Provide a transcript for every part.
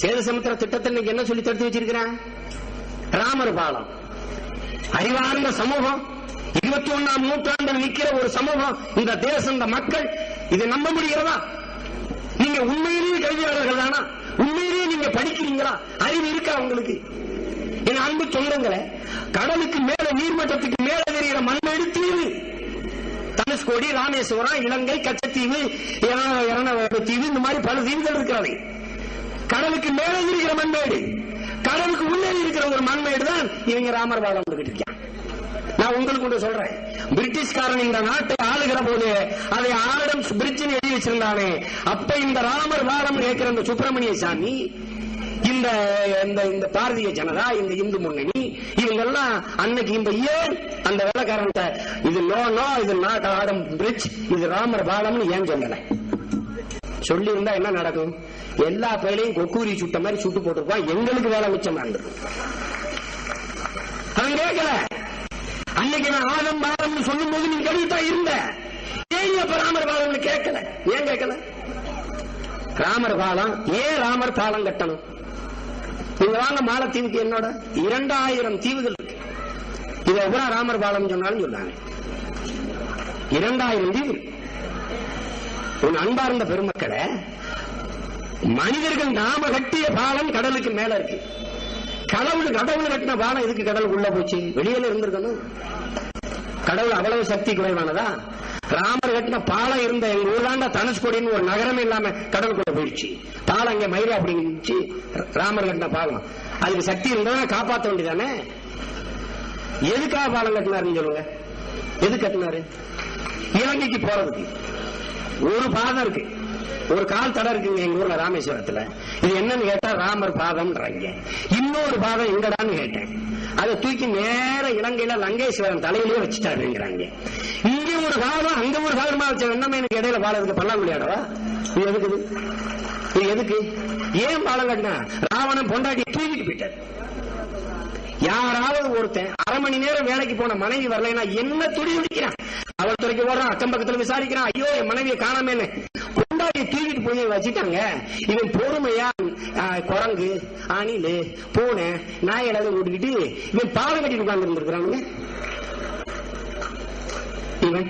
சேது சமுத்திர திட்டத்தில் இன்னைக்கு என்ன சொல்லி தடுத்து வச்சிருக்கிறான்? ராமர் பாலம். அறிவார்ந்த சமூகம். இருபத்தி ஒண்ணாம் நூற்றாண்டில் நிற்கிற ஒரு சமூகம். இந்த தேசம் இந்த மக்கள் இதை நம்ப முடிகிறதா? நீங்க உண்மையிலேயே கல்வியாளர்கள் தானா? உண்மையிலேயே நீங்க படிக்கிறீங்களா? அறிவு இருக்கா உங்களுக்கு? என் அன்பு சொந்தங்களை கடலுக்கு மேல நீர்மட்டத்துக்கு மேல தெரிகிற மண் தீவு தனுஷ்கோடி ராமேஸ்வரம் இலங்கை கச்சத்தீவு தீவு இந்த மாதிரி பல தீவுகள் இருக்கிறது கடலுக்கு மேலே இருக்கிற மண்மேடு. கடலுக்கு உள்ளே இருக்கிற ஒரு மண்மேடு தான் இவங்க ராமர் பாலம் வந்துகிட்டு இருக்கான் நான் உங்களுக்கு ஒன்று சொல்றேன். பிரிட்டிஷ்காரன் இந்த நாட்டை ஆளுகிற போது அதை ஆடம்ஸ் பிரிட்ஜ் எழுதி வச்சிருந்தானே. அப்ப இந்த ராமர் பாலம் கேட்கிற இந்த சுப்பிரமணிய சாமி இந்த இந்த இந்த பாரதிய ஜனதா இந்த இந்து முன்னணி இவங்க எல்லாம் அன்னைக்கு இந்த ஏன் அந்த வேலைக்காரன் இது நோ நோ இது நாட் ஆடம் பிரிட்ஜ் இது ராமர் பாலம்னு ஏன் சொல்லல சொல்லி இருந்தா என்ன நடக்கும்? எல்லா பயிலையும் கொக்கூரி சுட்ட மாதிரி சுட்டு போட்டிருப்பான் எங்களுக்கு வேலை மிச்சமா இருந்திருக்கும் அவன் கேட்கல. அன்னைக்கு நான் ஆதம் பாதம் சொல்லும் போது நீ கழித்தான் இருந்த. ஏன் அப்ப ராமர் பாலம்னு கேட்கல? ஏன் கேட்கல? ராமர் பாலம் ஏன் ராமர் பாலம் கட்டணும்? நீங்க வாங்க மாலத்தீவுக்கு என்னோட இரண்டாயிரம் தீவுகள் இருக்கு. இதை எவ்வளவு ராமர் பாலம் சொன்னாலும் சொல்லாங்க இரண்டாயிரம் தீவு உன் அன்பார்ந்த பெருமக்களை மனிதர்கள் நாம கட்டிய பாலம் கடலுக்கு மேல இருக்கு. கடவுள் கடவுள் கட்டின பாலம் எதுக்கு கடலுக்குள்ள போச்சு? வெளியில இருந்திருக்கணும். கடவுள் அவ்வளவு சக்தி குறைவானதா? ராமர் கட்டின பாலம் இருந்த எங்க ஊர்லாண்ட தனுஷ்கோடின்னு ஒரு நகரமே இல்லாம கடலுக்குள்ள போயிடுச்சு. பாலம் இங்க மயிரை அப்படிங்கிச்சு ராமர் கட்டின பாலம். அதுக்கு சக்தி இருந்தா காப்பாற்ற வேண்டியதானே எதுக்காக பாலம் கட்டினாருன்னு சொல்லுங்க. எது கட்டினாரு? இலங்கைக்கு போறதுக்கு. ஒரு பாதம் இருக்கு. ஒரு கால் தடை இருக்குங்க எங்க ஊர்ல ராமேஸ்வரத்துல. இது என்னன்னு கேட்டா ராமர் பாதம்ன்றாங்க. இன்னொரு பாதம் எங்கடான்னு கேட்டேன். அதை தூக்கி நேர இலங்கையில லங்கேஸ்வரன் தலையிலேயே வச்சுட்டாருங்கிறாங்க. இங்க ஒரு பாதம் அங்க ஒரு பாதமா வச்ச வெண்ணமே எனக்கு இடையில பாலத்துக்கு பல்லாங்குழியாடவா இது எதுக்கு இது? எதுக்கு? ஏன் பாலம் கட்டினா? ராவணன் பொண்டாட்டி தூக்கிட்டு போயிட்டார். யாராவது ஒருத்தன் அரை மணி நேரம் வேலைக்கு போன மனைவி வரலைன்னா என்ன துடி துடிக்கிறான்? அவள் துறைக்கு போடுறான் அக்கம் பக்கத்துல விசாரிக்கிறான். ஐயோ என் மனைவியை காணாமேன்னு கொண்டாடி தூக்கிட்டு போய் வச்சுட்டாங்க. இவன் பொறுமையா குரங்கு அணிலு பூனை நாய் எல்லாத்தையும் கூட்டிக்கிட்டு இவன் பாலம் கட்டிட்டு உட்கார்ந்து இருந்திருக்கிறானுங்க இவன்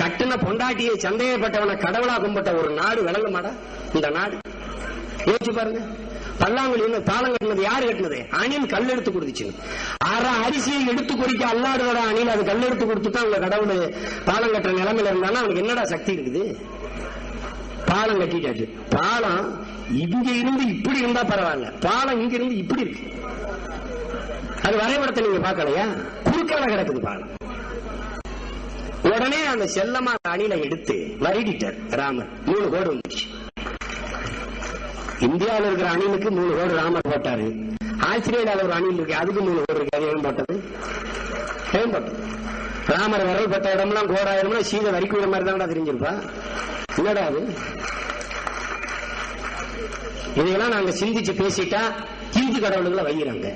கட்டின பொண்டாட்டியை சந்தேகப்பட்டவனை கடவுளா கும்பிட்ட ஒரு நாடு விளங்குமாடா? இந்த நாடு. யோசிச்சு பாருங்க. பல்லாங்குழி என்ன பாலம் கட்டினது யாரு கட்டினது? அணில் கல் எடுத்து கொடுத்துச்சு அரை அரிசியை எடுத்து குறிக்க அல்லாடுவட அணில் அது கல் எடுத்து கொடுத்துட்டா அவங்க கடவுள் பாலம் கட்டுற நிலைமையில இருந்தாலும் அவனுக்கு என்னடா சக்தி இருக்குது? பாலம் கட்டிட்டாச்சு. பாலம் இங்க இருந்து இப்படி இருந்தா பரவாயில்ல. பாலம் இங்க இருந்து இப்படி இருக்கு. அது வரைபடத்தை நீங்க பாக்கலையா குறுக்கால கிடக்குது பாலம். உடனே அந்த செல்லமா அணில எடுத்து வருடிட்டார் ராமர். மூணு கோடு வந்துச்சு இந்தியாவில் இருக்கிற அணிலுக்கு மூணு கோடு ராமர் போட்டாரு. ஆஸ்திரேலியாவில் ஒரு அணில் இருக்கு. அதுக்கு மூணு கோடு இருக்கு. அது ஏன் போட்டது? ஏன் போட்டது? ராமர் விரல் இடம்லாம் கோடாயிரம்னா சீதை வரிக்குற மாதிரி தான் தெரிஞ்சிருப்பா. என்னடா அது. இதையெல்லாம் நாங்க சிந்திச்சு பேசிட்டா ஹிந்து கடவுளுகளை வைக்கிறாங்க